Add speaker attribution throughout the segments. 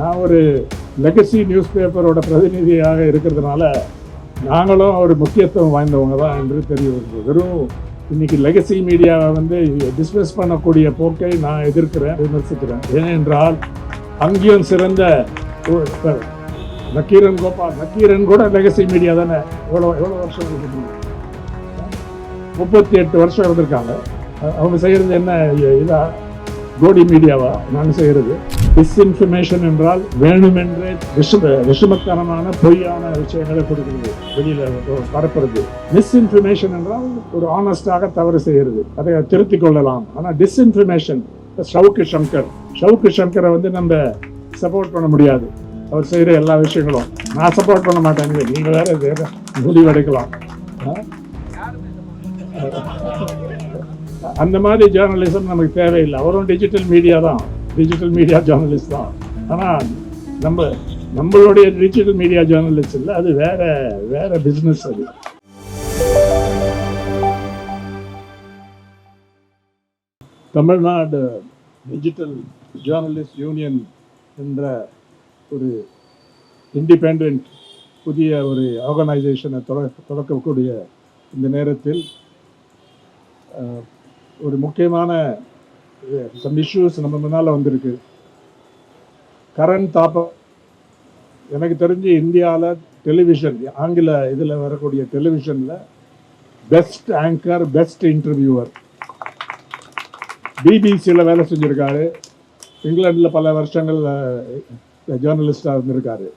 Speaker 1: நான் ஒரு legacy news பேப்பரோட பிரதிநிதியாக இருக்கிறதுனால நாங்களும் ஒரு முக்கியத்துவம் வாய்ந்தவங்க தான் என்று தெரிய வருது. வெறும் இன்னைக்கு லெகசி மீடியாவை வந்து டிஸ்மிஸ் பண்ணக்கூடிய போக்கை நான் எதிர்க்கிறேன் விமர்சிக்கிறேன். ஏனென்றால் அங்கேயும் சிறந்த நக்கீரன் கோபால் நக்கீரன் கூட லெகசி மீடியா தானே? எவ்வளோ எவ்வளோ வருஷம் முப்பத்தி எட்டு வருஷம் இருந்திருக்காங்க. அவங்க செய்கிறது என்ன இதாக இதா? கோடி மீடியாவா நாங்கள் செய்கிறது டிஸ்இன்ஃபர்மேஷன் என்றால் வேணுமென்றே விஷம விஷமத்தனமான பொய்யான விஷயங்களை கொடுக்குறது. வெளியில் பரப்புறது மிஸ்இன்ஃபர்மேஷன் என்றால் ஒரு ஆனஸ்டாக தவறு செய்கிறது. அதை திருத்திக் கொள்ளலாம். ஆனால் டிஸ்இன்ஃபர்மேஷன் ஷவுக்கு சங்கர் ஷவுக்கு சங்கரை வந்து நம்ம சப்போர்ட் பண்ண முடியாது. அவர் செய்கிற எல்லா விஷயங்களும். நான் சப்போர்ட் பண்ண மாட்டேன் நீங்கள் வேற வேற முடிவெடுக்கலாம். அந்த மாதிரி ஜேர்னலிசம் நமக்கு தேவையில்லை. அவரும் டிஜிட்டல் மீடியா தான். டிஜிட்டல் மீடியா ஜேர்னலிஸ்ட் தான். ஆனால் நம்ம நம்மளுடைய டிஜிட்டல் மீடியா ஜேர்னலிஸ்ட் இல்லை அது வேற வேற பிஸ்னஸ் அது. தமிழ்நாடு டிஜிட்டல் ஜேர்னலிஸ்ட் யூனியன் என்ற ஒரு இண்டிபெண்ட் புதிய ஒரு ஆர்கனைசேஷனை தொடக்கக்கூடிய இந்த நேரத்தில் ஒரு முக்கியமான சம் இஷ்யூஸ் நம்ம முன்னால் வந்திருக்கு. கரண்ட் தாப்பம் எனக்கு தெரிஞ்சு இந்தியாவில் டெலிவிஷன் ஆங்கில இதில் வரக்கூடிய டெலிவிஷனில் பெஸ்ட் ஆங்கர் பெஸ்ட் இன்டர்வியூவர் பிபிசியில் வேலை செஞ்சுருக்காரு. இங்கிலாண்டில் பல வருஷங்கள் ஜேர்னலிஸ்டாக இருந்திருக்காரு.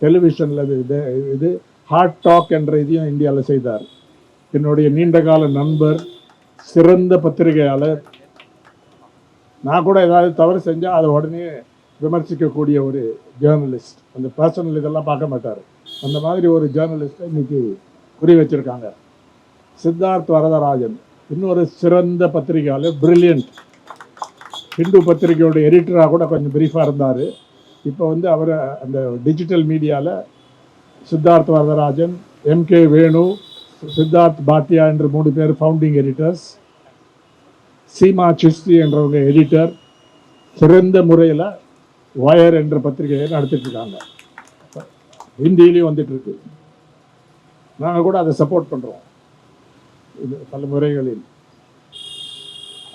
Speaker 1: டெலிவிஷனில் இது இது- இது ஹார்ட் டாக் என்ற இதையும் இந்தியாவில் செய்தார். என்னுடைய நீண்டகால நண்பர் சிறந்த பத்திரிகையாளர் நான் கூட ஏதாவது தவறு செஞ்சால் அதை உடனே விமர்சிக்கக்கூடிய ஒரு ஜேர்னலிஸ்ட் அந்த பர்சனல் இதெல்லாம் பார்க்க மாட்டார். அந்த மாதிரி ஒரு ஜேர்னலிஸ்ட்டை இன்னைக்கு குறி வச்சுருக்காங்க. சித்தார்த் வரதராஜன். இன்னொரு சிறந்த பத்திரிகையாளர் பிரில்லியன்ட் ஹிந்து பத்திரிகையோட எடிட்டராக கூட கொஞ்சம் பிரீஃபாக இருந்தார். இப்போ வந்து அவர் அந்த டிஜிட்டல் மீடியாவில் சித்தார்த் வரதராஜன் எம்கே வேணு சித்தார்த் பாட்டியா என்று மூணு பேர் ஃபவுண்டிங் எடிட்டர்ஸ் சீமா சிஸ்தி என்றவங்க எடிட்டர் சிறந்த முறையில் வயர் என்ற பத்திரிகையை நடத்திட்டுருக்காங்க. ஹிந்திலையும் வந்துட்டுருக்கு. நாங்கள் கூட அதை சப்போர்ட் பண்ணுறோம் இது பல முறைகளில்.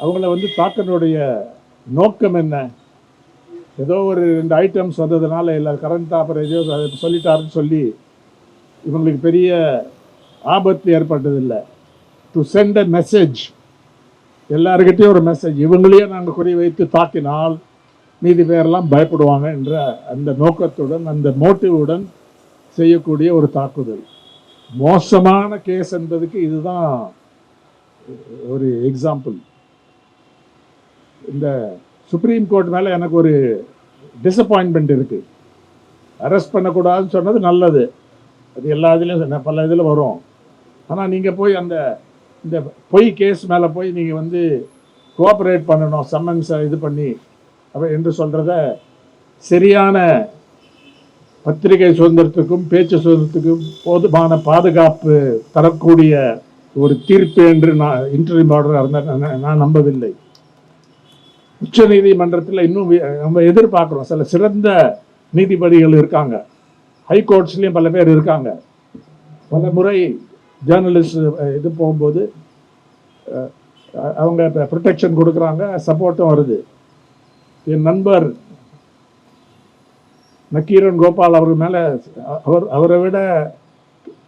Speaker 1: அவங்கள வந்து தாக்கனுடைய நோக்கம் என்ன? ஏதோ ஒரு ரெண்டு ஐட்டம்ஸ் வந்ததுனால இல்லை கரண்ட் ஆஃபர் ஏதோ அதை சொல்லிட்டாருன்னு சொல்லி இவங்களுக்கு பெரிய ஆபத்து ஏற்பட்டதில்லை. டு சென்ட் அ மெசேஜ் எல்லாருக்கிட்டையும் ஒரு மெசேஜ் இவங்களையே நாங்கள் குறி வைத்து தாக்கினால் மீதி பேரெல்லாம் பயப்படுவாங்க என்ற அந்த நோக்கத்துடன் அந்த மோட்டிவுடன் செய்யக்கூடிய ஒரு தாக்குதல். மோசமான கேஸ் என்பதுக்கு இதுதான் ஒரு எக்ஸாம்பிள் இந்த சுப்ரீம் கோர்ட் மேலே எனக்கு ஒரு டிசப்பாயின்மெண்ட் இருக்குது அரெஸ்ட் பண்ணக்கூடாதுன்னு சொன்னது நல்லது. அது எல்லா இதுலேயும் பல இதில் வரும். ஆனால் நீங்கள் போய் அந்த இந்த பொய் கேஸ் மேலே போய் நீங்கள் வந்து கோஆப்ரேட் பண்ணணும் சம்மன்ஸை இது பண்ணி அப்ப என்று சொல்கிறத சரியான பத்திரிகை சுதந்திரத்துக்கும் பேச்சு சுதந்திரத்துக்கும் போதுமான பாதுகாப்பு தரக்கூடிய ஒரு தீர்ப்பு என்று நான் இன்டர்வியூ ஆர்டர் நான் நம்பவில்லை. உச்ச நீதிமன்றத்தில் இன்னும் நம்ம எதிர்பார்க்குறோம். சில சிறந்த நீதிபதிகள் இருக்காங்க. ஹைகோர்ட்ஸ்லேயும் பல பேர் இருக்காங்க. பல முறை ஜேர்னலிஸ்ட் இது போகும்போது அவங்க அவங்க ப்ரொடெக்ஷன் கொடுக்குறாங்க சப்போர்ட்டும் வருது. என் நண்பர் நக்கீரன் கோபால் அவர் மேலே அவர் அவரை விட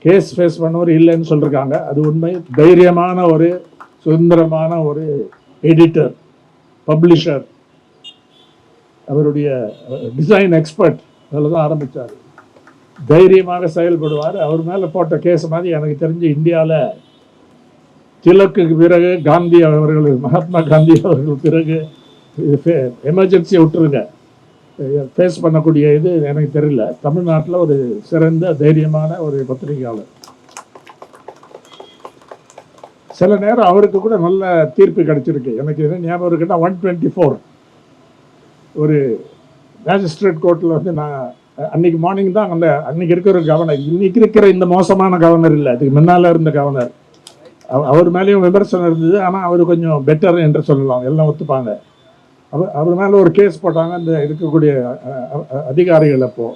Speaker 1: கேஸ் ஃபேஸ் பண்ணவர் இல்லைன்னு சொல்லியிருக்காங்க அது உண்மை. தைரியமான ஒரு சுதந்திரமான ஒரு எடிட்டர் பப்ளிஷர் அவருடைய டிசைன் எக்ஸ்பர்ட் அதில் தான் ஆரம்பித்தார் தைரியமாக செயல்படுவார். அவர் மேலே போட்ட கேஸ் மாதிரி எனக்கு தெரிஞ்சு இந்தியாவில் திலக்குக்கு பிறகு காந்தி அவர்கள் மகாத்மா காந்தி அவர்கள் பிறகு எமர்ஜென்சியை விட்டுருங்க. ஃபேஸ் பண்ணக்கூடிய இது எனக்கு தெரியல. தமிழ்நாட்டில் ஒரு சிறந்த தைரியமான ஒரு பத்திரிகையாளர். சில நேரம் அவருக்கு கூட நல்ல தீர்ப்பு கிடைச்சிருக்கு. எனக்கு என்ன ஞாபகம் இருக்குன்னா ஒன் டுவெண்ட்டி ஃபோர் ஒரு மேஜிஸ்ட்ரேட் கோர்ட்டில் வந்து நான் அன்னைக்கு மார்னிங் தான் அந்த அன்னைக்கு இருக்கிற கவர்னர் இன்னைக்கு இருக்கிற இந்த மோசமான கவர்னர் இல்லை. அதுக்கு முன்னால் இருந்த கவர்னர் அவர் மேலேயும் விமர்சனம் இருந்தது. ஆனால் அவர் கொஞ்சம் பெட்டர் என்று சொல்லலாம். எல்லாம் ஒத்துப்பாங்க. அவர் அவர் மேலே ஒரு கேஸ் போட்டாங்க. இந்த இருக்கக்கூடிய அதிகாரிகள் அப்போது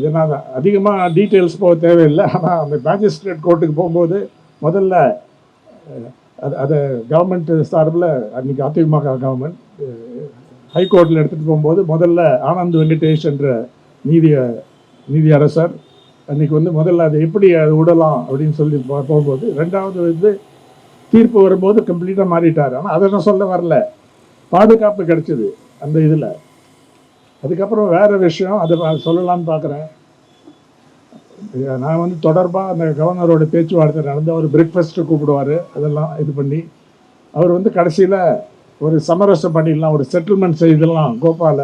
Speaker 1: இதனால் அதிகமாக டீட்டெயில்ஸ் போக தேவையில்லை. ஆனால் அந்த மேஜிஸ்ட்ரேட் கோர்ட்டுக்கு போகும்போது முதல்ல அது அது கவர்மெண்ட் சார்பில் அன்றைக்கி அதிமுக கவர்மெண்ட் ஹைகோர்ட்டில் எடுத்துகிட்டு போகும்போது முதல்ல ஆனந்த் வெங்கடேஷ் என்ற நீதிய நீதி அரசர் வந்து முதல்ல அதை எப்படி அதை விடலாம் அப்படின்னு சொல்லி போ- போகும்போது ரெண்டாவது வந்து தீர்ப்பு வரும்போது கம்ப்ளீட்டாக மாறிட்டார். ஆனால் அதை நான் சொல்ல வரல. பாதுகாப்பு கிடச்சிது அந்த இதில். அதுக்கப்புறம் வேறு விஷயம் அதை சொல்லலாம்னு பார்க்குறேன் நான் வந்து தொடர்பாக அந்த கவர்னரோட பேச்சுவார்த்தை நடந்து அவர் பிரேக்ஃபாஸ்ட்டு கூப்பிடுவார் அதெல்லாம் இது பண்ணி. அவர் வந்து கடைசியில் ஒரு சமரசம் பண்ணிடலாம் ஒரு செட்டில்மெண்ட் செய்திடலாம் கோபால.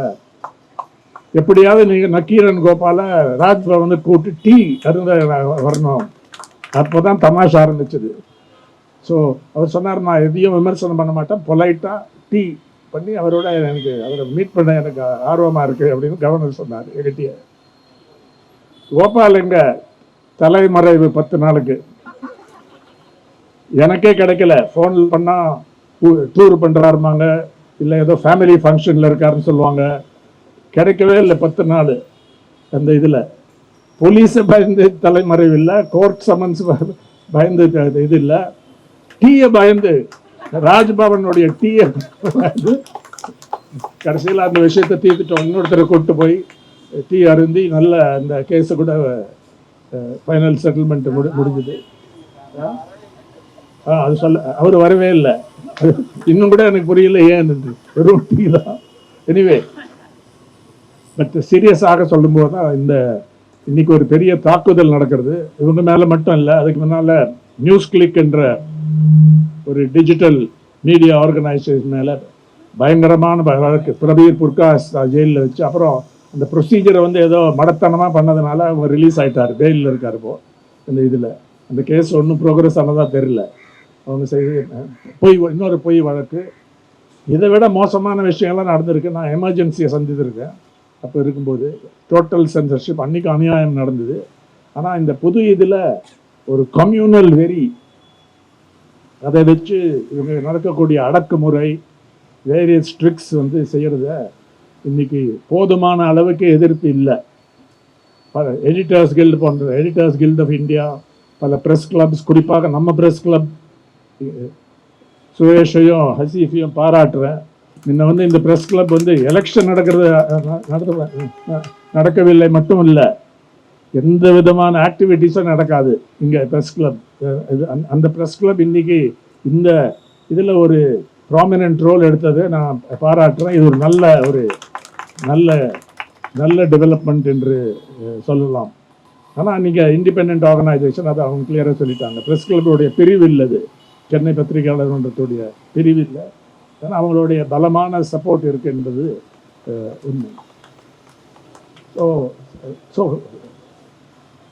Speaker 1: எப்படியாவது நீங்கள் நக்கீரன் கோபால ராஜ்பவனை கூட்டு டீ அருந்த வரணும். அப்போ தான் தமாஷ் ஆரம்பிச்சது. ஸோ அவர் சொன்னார் நான் எதையும் விமர்சனம் பண்ண மாட்டேன். பொலைட்டாக டீ பண்ணி அவரோட எனக்கு அவரை மீட் பண்ண எனக்கு ஆர்வமாக இருக்குது அப்படின்னு கவர்னர் சொன்னார் எங்கிட்டே கோபால் எங்கள் தலைமறைவு பத்து நாளுக்கு. எனக்கே கிடைக்கல. ஃபோன் பண்ணால் டூர் பண்ணுறாருமாங்க இல்லை ஏதோ ஃபேமிலி ஃபங்க்ஷனில் இருக்காருன்னு சொல்லுவாங்க. கிடைக்கவே இல்லை பத்து நாள் அந்த இதில். போலீஸை பயந்து தலைமறைவு இல்லை கோர்ட் சம்மன்ஸ் பயந்து இது இல்லை. டீயை பயந்து ராஜ்பவனுடைய டீயை பயந்து கடைசியில் அந்த விஷயத்தை தீர்த்துட்டோம் இன்னொருத்தரை கூப்பிட்டு போய் டீ அருந்தி நல்ல அந்த கேஸை கூட ஃபைனல் செட்டில்மெண்ட் முடி முடிஞ்சுது. அது சொல்ல அவர் வரவே இல்லை. இன்னும் கூட எனக்கு புரியல ஏன் வெறும் டீ தான். எனிவே பட் சீரியஸாக சொல்லும்போது தான் இந்த இன்னைக்கு ஒரு பெரிய தாக்குதல் நடக்கிறது. இவங்க மேலே மட்டும் இல்லை அதுக்கு முன்னால் நியூஸ் கிளிக் என்ற ஒரு டிஜிட்டல் மீடியா ஆர்கனைசேஷன் மேலே பயங்கரமான வழக்கு. பிரபீர் புர்காஸ் ஜெயிலில் வச்சு அப்புறம் அந்த ப்ரொசீஜரை வந்து ஏதோ மடத்தனமாக பண்ணதுனால அவங்க ரிலீஸ் ஆயிட்டார். பெயிலில் இருக்கார் இப்போது இந்த இதில். அந்த கேஸ் ஒன்றும் ப்ரோக்ரஸ் ஆனதாக தெரியல. அவங்க செய்து பொய் இன்னொரு பொய் வழக்கு. இதை விட மோசமான விஷயம்லாம் நடந்திருக்கு. நான் எமர்ஜென்சியை சந்தித்திருக்கேன். அப்போ இருக்கும்போது டோட்டல் சென்சர்ஷிப் அன்றைக்கு அநியாயம் நடந்தது. ஆனால் இந்த புது இதில் ஒரு கம்யூனல் வெறி அதை வச்சு இவங்க நடக்கக்கூடிய அடக்குமுறை வேரியஸ் ட்ரிக்ஸ் வந்து செய்கிறத இன்னைக்கு போதுமான அளவுக்கு எதிர்ப்பு இல்லை. பல எடிட்டர்ஸ் கில்டு போன்ற எடிட்டர்ஸ் கில்ட் ஆஃப் இந்தியா பல ப்ரெஸ் கிளப்ஸ் குறிப்பாக நம்ம ப்ரெஸ் கிளப் சுரேஷையும் ஹசீஃபையும் பாராட்டுறேன். முன்ன வந்து இந்த ப்ரெஸ் கிளப் வந்து எலெக்ஷன் நடக்கிறது ந- நடத்த நடக்கவில்லை மட்டும் இல்லை எந்த விதமான ஆக்டிவிட்டீஸும் நடக்காது. இங்கே ப்ரெஸ் கிளப் இது அந்த- ப்ரெஸ் கிளப் இன்னைக்கு இந்த இதில் ஒரு ப்ராமினன்ட் ரோல் எடுத்ததை நான் பாராட்டுறேன். இது ஒரு நல்ல ஒரு நல்ல நல்ல டெவலப்மெண்ட் என்று சொல்லலாம். ஆனால் நீங்கள் இண்டிபெண்ட் ஆர்கனைசேஷன் அதை அவங்க கிளியராக சொல்லிட்டாங்க. ப்ரெஸ் கிளப்புடைய பிரிவு இல்லது. சென்னை பத்திரிகையாளர் மன்றத்துடைய பிரிவு இல்லை அவங்களுடைய பலமான சப்போர்ட் இருக்கு என்பது உண்மை. ஸோ ஸோ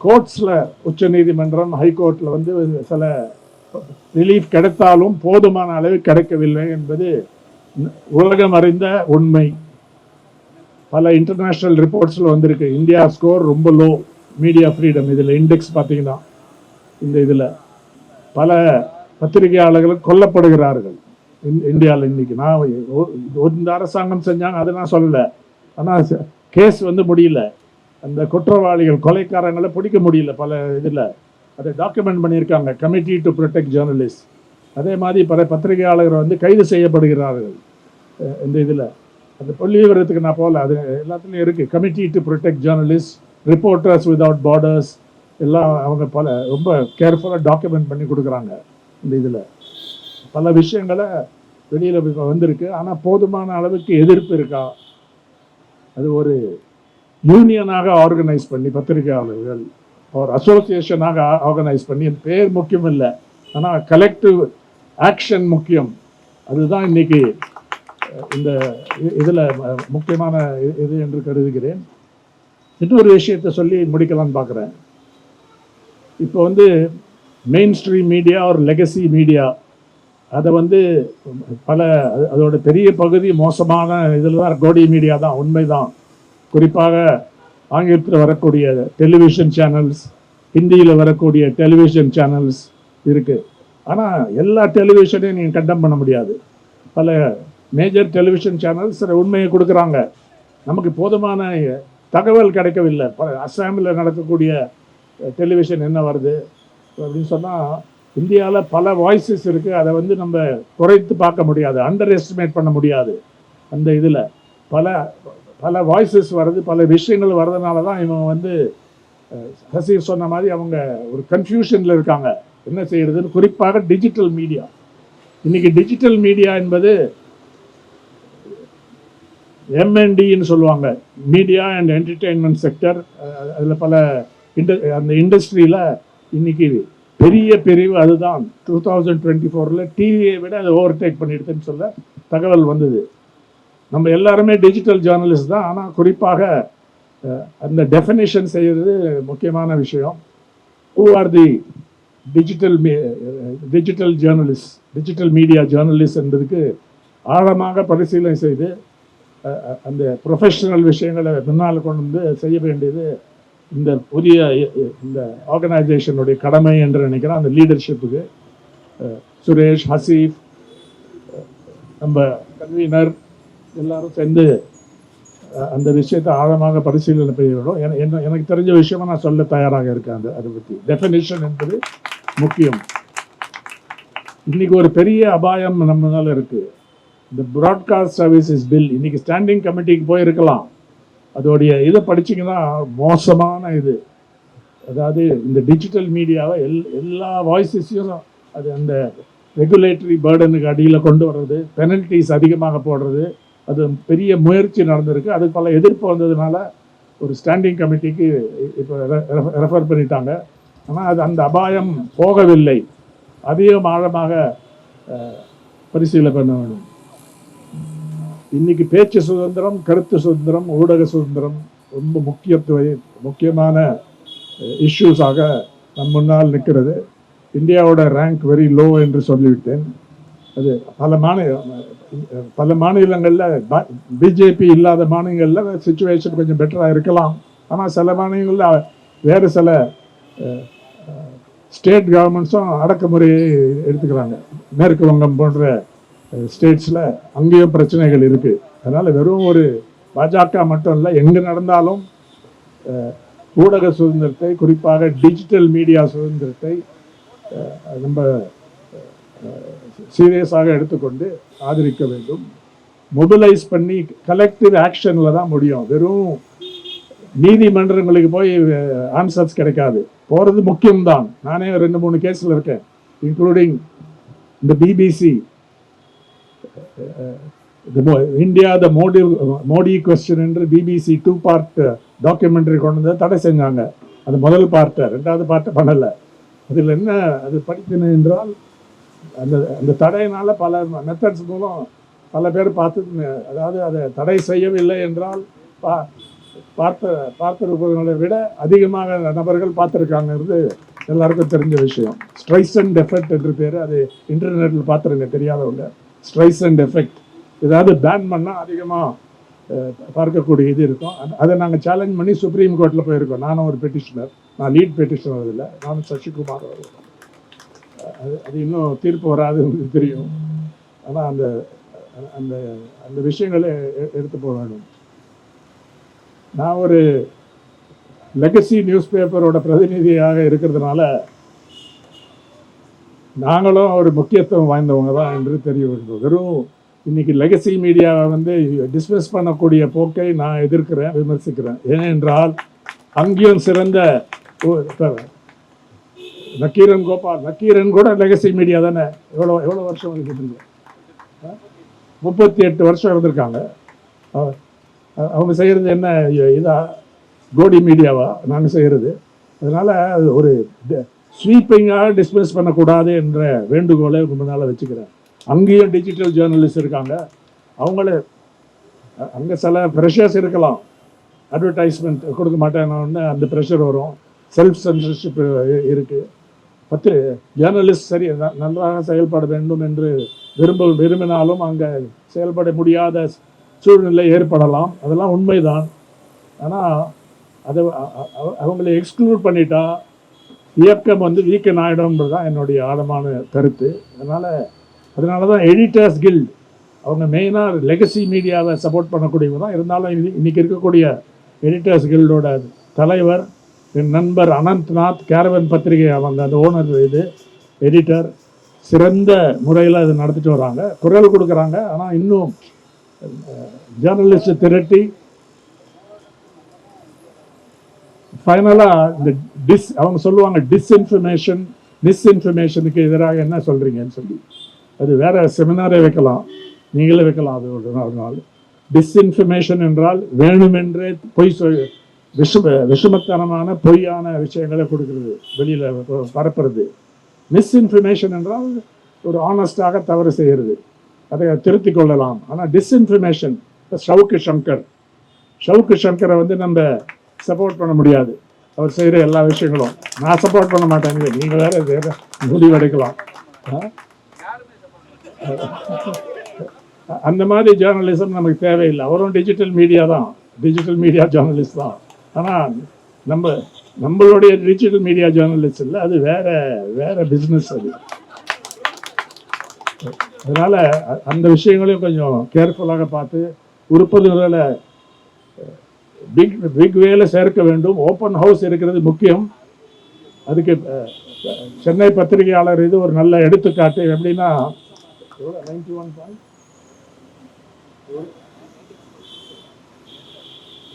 Speaker 1: கோர்ட்ஸில் உச்ச நீதிமன்றம் ஹைகோர்ட்டில் வந்து சில ரிலீஃப் கிடைத்தாலும் போதுமான அளவு கிடைக்கவில்லை என்பது உலகம் அறிந்த உண்மை. பல இன்டர்நேஷ்னல் ரிப்போர்ட்ஸில் வந்திருக்கு. இந்தியா ஸ்கோர் ரொம்ப லோ மீடியா ஃப்ரீடம் இதில் இண்டெக்ஸ் பார்த்தீங்கன்னா இந்த இதில். பல பத்திரிகையாளர்கள் கொல்லப்படுகிறார்கள். இந்தியாவில் இன்னைக்கு. நான் இந்த அரசாங்கம் செஞ்சாங்க அதை நான் சொல்லலை. ஆனால் கேஸ் வந்து முடியல. அந்த குற்றவாளிகள் கொலைக்காரங்களை பிடிக்க முடியல பல இதில். அதை டாக்குமெண்ட் பண்ணியிருக்காங்க. கமிட்டி டு ப்ரொடெக்ட் ஜேர்னலிஸ்ட் அதே மாதிரி பல பத்திரிகையாளர்கள் வந்து கைது செய்யப்படுகிறார்கள். இந்த இதில். அந்த புள்ளி விவரத்துக்கு நான் போகல. அது எல்லாத்துலேயும் இருக்குது committee to protect journalist reporters without borders எல்லாம் அவங்க பல ரொம்ப கேர்ஃபுல்லாக டாக்குமெண்ட் பண்ணி கொடுக்குறாங்க. இந்த இதில். பல விஷயங்களை வெளியில் வந்திருக்கு. ஆனால் போதுமான அளவுக்கு எதிர்ப்பு இருக்கா? அது ஒரு யூனியனாக ஆர்கனைஸ் பண்ணி பத்திரிகையாளர்கள் ஒரு அசோசியேஷனாக ஆர்கனைஸ் பண்ணி அந்த பேர் முக்கியம் இல்லை. ஆனால் கலெக்டிவ் ஆக்ஷன் முக்கியம். அதுதான் இன்னைக்கு இந்த இதில் முக்கியமான இது என்று கருதுகிறேன். இன்னொரு விஷயத்தை சொல்லி முடிக்கலாம்னு பார்க்குறேன் இப்போ வந்து மெயின் ஸ்ட்ரீம் மீடியா ஒரு லெகசி மீடியா அதை வந்து பல அது- அதோட பெரிய பகுதி மோசமான இதில் தான் கோடி மீடியா தான் உண்மைதான் குறிப்பாக ஆங்கிலத்தில் வரக்கூடிய டெலிவிஷன் சேனல்ஸ் ஹிந்தியில் வரக்கூடிய டெலிவிஷன் சேனல்ஸ் இருக்குது ஆனால் எல்லா டெலிவிஷனையும் நீங்கள் கண்டம் பண்ண முடியாது. பல மேஜர் டெலிவிஷன் சேனல்ஸ் உண்மையை கொடுக்குறாங்க. நமக்கு போதுமான தகவல் கிடைக்கவில்லை. ப- அஸ்ஸாமில் நடக்கக்கூடிய டெலிவிஷன் என்ன வருது? அப்படின்னு சொன்னால் இந்தியாவில் பல வாய்ஸஸ் இருக்குது அதை வந்து நம்ம குறைத்து பார்க்க முடியாது. அண்டர் எஸ்டிமேட் பண்ண முடியாது. அந்த இதில். பல பல வாய்ஸஸ் வருது. பல விஷயங்கள் வர்றதுனால தான் இவங்க வந்து சசி சொன்ன மாதிரி அவங்க ஒரு கன்ஃபியூஷனில் இருக்காங்க. என்ன செய்கிறதுன்னு குறிப்பாக டிஜிட்டல் மீடியா இன்றைக்கி டிஜிட்டல் மீடியா என்பது எம்என்டின்னு சொல்லுவாங்க. மீடியா அண்ட் என்டர்டெயின்மெண்ட் செக்டர் அதில் பல இண்ட அந்த இண்டஸ்ட்ரியில் இன்னைக்கு பெரிய பிரிவு அதுதான். டூ தௌசண்ட் டுவெண்ட்டி ஃபோரில் டிவியை விட அதை ஓவர்டேக் பண்ணிடுதுன்னு சொல்ல தகவல் வந்தது. நம்ம எல்லாருமே டிஜிட்டல் ஜேர்னலிஸ்ட் தான். ஆனால் குறிப்பாக அந்த டெஃபினேஷன் செய்கிறது முக்கியமான விஷயம். Who are the digital digital journalist digital media journalist என்பதுக்கு ஆழமாக பரிசீலனை செய்து அந்த ப்ரொஃபஷனல் விஷயங்களை முன்னால் கொண்டு வந்து செய்ய வேண்டியது இந்த புதிய இந்த ஆர்கனைசேஷனுடைய கடமை என்று நினைக்கிறேன். அந்த லீடர்ஷிப்புக்கு சுரேஷ் ஹசீஃப் நம்ம கன்வீனர் எல்லாரும் சேர்ந்து அந்த விஷயத்தை ஆழமாக பரிசீலனை செய்ய என- என்ன- எனக்கு தெரிஞ்ச விஷயமா நான் சொல்ல தயாராக இருக்கேன் அந்த அதை பற்றி டெஃபினேஷன் என்பது முக்கியம். இன்னைக்கு ஒரு பெரிய அபாயம் நம்மளால இருக்கு. இந்த ப்ராட்காஸ்ட் சர்வீசஸ் பில் இன்னைக்கு ஸ்டாண்டிங் கமிட்டிக்கு போயிருக்கலாம். அதோடைய இதை படிச்சிங்கன்னா மோசமான இது. அதாவது இந்த டிஜிட்டல் மீடியாவை எல் எல்லா வாய்ஸஸையும் அது அந்த ரெகுலேட்டரி பேர்டனுக்கு அடியில் கொண்டு வர்றது பெனல்ட்டிஸ் அதிகமாக போடுறது அது பெரிய முயற்சி நடந்திருக்கு. அதுக்கு பல எதிர்ப்பு வந்ததுனால ஒரு ஸ்டாண்டிங் கமிட்டிக்கு இப்போ ரெஃபர் பண்ணிட்டாங்க. ஆனால் அது அந்த அபாயம் போகவில்லை. அதையும் ஆழமாக பரிசீலனை பண்ண வேண்டும். இன்னைக்கு பேச்சு சுதந்திரம் கருத்து சுதந்திரம் ஊடக சுதந்திரம் ரொம்ப முக்கியத்துவ முக்கியமான இஷ்யூஸாக நம் முன்னால் நிற்கிறது. இந்தியாவோட ரேங்க் வெரி லோ என்று சொல்லிவிட்டேன். அது பல மாநில பல மாநிலங்களில் பிஜேபி இல்லாத மாநிலங்களில் சுச்சுவேஷன் கொஞ்சம் பெட்டராக இருக்கலாம். ஆனால் சில மாநிலங்களில் வேறு சில ஸ்டேட் கவர்மெண்ட்ஸும் அடக்குமுறையை எடுத்துக்கிறாங்க. மேற்கு வங்கம் போன்ற ஸ்டேட்ஸில் அங்கேயும் பிரச்சனைகள் இருக்குது அதனால் வெறும் ஒரு பாஜக மட்டும் இல்லை எங்கே நடந்தாலும் ஊடக சுதந்திரத்தை குறிப்பாக டிஜிட்டல் மீடியா சுதந்திரத்தை ரொம்ப நம்ம சீரியஸாக எடுத்துக்கொண்டு ஆதரிக்க வேண்டும். மொபிலைஸ் பண்ணி கலெக்டிவ் ஆக்ஷனில் தான் முடியும். வெறும் நீதிமன்றங்களுக்கு போய் ஆன்சர்ஸ் கிடைக்காது. போகிறது முக்கியம்தான். நானே ரெண்டு மூணு கேஸில் இருக்கேன் இன்க்ளூடிங் இந்த BBC India the Modi Modi question என்று பிபிசி டூ பார்ட் டாக்குமெண்ட்ரி கொண்டு வந்து தடை செஞ்சாங்க. அது முதல் பார்ட்டை ரெண்டாவது பார்ட்டை பண்ணலை. அதில் என்ன அது படிக்கணும் என்றால் அந்த அந்த தடையினால் பல மெத்தட்ஸ் மூலம் பல பேர் பார்த்து அதாவது அதை தடை செய்யவில்லை என்றால் பா பார்த்த பார்த்திருப்பவர்களை விட அதிகமாக நபர்கள் பார்த்துருக்காங்கிறது எல்லாருக்கும் தெரிஞ்ச விஷயம். ஸ்ட்ரைஸ் அண்ட் எஃபெக்ட் என்று பேர் அது இன்டர்நெட்டில் பார்த்துருங்க தெரியாதவங்க ஸ்ட்ரைஸ் அண்ட் எஃபெக்ட் ஏதாவது பேன் பண்ணால் அதிகமாக பார்க்கக்கூடிய இது இருக்கும். அதை நாங்கள் சேலஞ்ச் பண்ணி சுப்ரீம் கோர்ட்டில் போயிருக்கோம். நானும் ஒரு பெட்டிஷனர் நான் லீட் பெட்டிஷனர் இல்லை நானும் சசிகுமார் அது அது இன்னும் தீர்ப்பு வராது உங்களுக்கு தெரியும். ஆனால் அந்த அந்த அந்த விஷயங்களை எ- எடுத்து போக வேண்டும். நான் ஒரு லெகசி நியூஸ் பேப்பரோட பிரதிநிதியாக இருக்கிறதுனால நாங்களும் ஒரு முக்கியத்துவம் வாய்ந்தவங்க தான் என்று தெரிய வேண்டும் வெறும் இன்னைக்கு லெகசி மீடியாவை வந்து டிஸ்மிஸ் பண்ணக்கூடிய போக்கை நான் எதிர்க்கிறேன் விமர்சிக்கிறேன். ஏனென்றால் அங்கேயும் சிறந்த நக்கீரன் கோபால் நக்கீரன் கூட லெகசி மீடியா தானே? எவ்வளோ எவ்வளோ வருஷம் இருக்குது முப்பத்தி எட்டு வருஷம் இருந்திருக்காங்க. அவங்க செய்கிறது என்ன இதாக கோடி மீடியாவா நாங்கள் செய்கிறது அதனால் அது ஒரு ஸ்வீப்பிங்காக டிஸ்மிஸ் பண்ணக்கூடாது என்ற வேண்டுகோளை உங்க முன்னால் வச்சுக்கிறேன். அங்கேயும் டிஜிட்டல் ஜேர்னலிஸ்ட் இருக்காங்க. அவங்கள அங்கே சில ப்ரெஷர்ஸ் இருக்கலாம். அட்வர்டைஸ்மெண்ட் கொடுக்க மாட்டேன்னு அந்த ப்ரெஷர் வரும். செல்ஃப் சென்சர்ஷிப் இருக்குது பத்து ஜேர்னலிஸ்ட் சரி நன்றாக செயல்பட வேண்டும் என்று விரும்ப விரும்பினாலும் அங்கே செயல்பட முடியாத சூழ்நிலை ஏற்படலாம். அதெல்லாம் உண்மைதான். ஆனால் அதை அவங்களை எக்ஸ்க்ளூட் பண்ணிட்டா இயக்கம் வந்து வீக்கன் ஆகிடும்ன்றது தான் என்னுடைய ஆழமான கருத்து. அதனால் அதனால தான் எடிட்டர்ஸ் கில்ட் அவங்க மெயினாக லெகசி மீடியாவை சப்போர்ட் பண்ணக்கூடியவங்க தான். இருந்தாலும் இன்றைக்கி இன்னைக்கு இருக்கக்கூடிய எடிட்டர்ஸ் கில்டோட தலைவர் என் நண்பர் அனந்த்நாத் கேரவன் பத்திரிகை அவங்க அந்த ஓனர் இது எடிட்டர் சிறந்த முறையில் இது நடத்திட்டு வராங்க. குரல் கொடுக்குறாங்க. ஆனால் இன்னும் ஜேர்னலிஸ்ட் திரட்டி ஃபைனலாக இந்த டிஸ் அவங்க சொல்லுவாங்க டிஸ்இன்ஃபர்மேஷன் மிஸ்இன்ஃபர்மேஷனுக்கு எதிராக என்ன சொல்கிறீங்கன்னு சொல்லி. அது வேற செமினாரே வைக்கலாம். நீங்களே வைக்கலாம் அது ஒரு நாள் நாள். டிஸ்இன்ஃபர்மேஷன் என்றால் வேணுமென்றே பொய் சொல் விஷம விஷமத்தனமான பொய்யான விஷயங்களை கொடுக்கிறது வெளியில் பரப்புறது. மிஸ்இன்ஃபர்மேஷன் என்றால் ஒரு ஆனஸ்டாக தவறு செய்கிறது. அதை திருத்தி கொள்ளலாம். ஆனால் டிஸ்இன்ஃபர்மேஷன் ஷவுக்கு சங்கர் ஷவுக்கு சங்கரை வந்து நம்ம சப்போர்ட் பண்ண முடியாது. அவர் செய்கிற எல்லா விஷயங்களும். நான் சப்போர்ட் பண்ண மாட்டேங்க நீங்கள் வேறு வேறு முடிவெடுக்கலாம். அந்த மாதிரி ஜேர்னலிசம் நமக்கு தேவையில்லை. அவரும் டிஜிட்டல் மீடியா தான். டிஜிட்டல் மீடியா ஜேர்னலிஸ்ட் தான். ஆனால் நம்ம நம்மளுடைய டிஜிட்டல் மீடியா ஜேர்னலிஸ்ட் இல்லை. அது வேற வேற பிஸ்னஸ் அது. அதனால் அந்த விஷயங்களையும் கொஞ்சம் கேர்ஃபுல்லாக பார்த்து உறுப்பினர்களை பிக் பிக் வேல சேர்க்க வேண்டும். ஓப்பன் ஹவுஸ் இருக்கிறது முக்கியம். அதுக்கு சென்னை பத்திரிகையாளர் இது ஒரு நல்ல எடுத்துக்காட்டு. எப்படின்னா நைன்டி ஒன்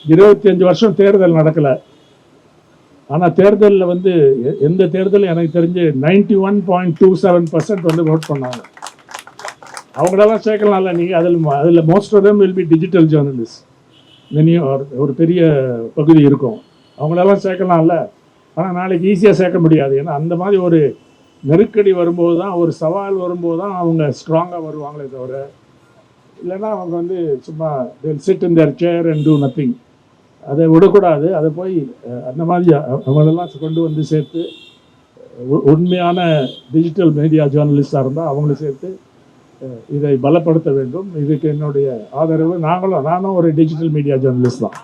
Speaker 1: இருபத்தி அஞ்சு வருஷம் தேர்தல் நடக்கல. ஆனா தேர்தலில் வந்து எ- எந்த தேர்தலும் எனக்கு தெரிஞ்சு ninety one point two seven percent வந்து ஓட் பண்ணாங்க. அவங்களெல்லாம் சேர்க்கலாம்ல நீங்கள் அதில் அதில் most of them will be digital journalist இனியும் ஒரு- ஒரு பெரிய பகுதி இருக்கும். அவங்களெல்லாம் சேர்க்கலாம்ல. ஆனால் நாளைக்கு ஈஸியாக சேர்க்க முடியாது. ஏன்னா அந்த மாதிரி ஒரு நெருக்கடி வரும்போது தான் ஒரு சவால் வரும்போது தான் அவங்க ஸ்ட்ராங்காக வருவாங்களே தவிர இல்லைன்னா அவங்க வந்து சும்மா sit in their chair and do nothing அதை விடக்கூடாது. அதை போய் அந்த மாதிரி அவங்களெல்லாம் கொண்டு வந்து சேர்த்து உண்மையான டிஜிட்டல் மீடியா ஜேர்னலிஸ்டாக இருந்தால் அவங்கள சேர்த்து இதை பலப்படுத்த வேண்டும். இதுக்கு என்னுடைய ஆதரவு. நாங்களும் நானும் ஒரு டிஜிட்டல் மீடியா ஜேர்னலிஸ்ட் தான்.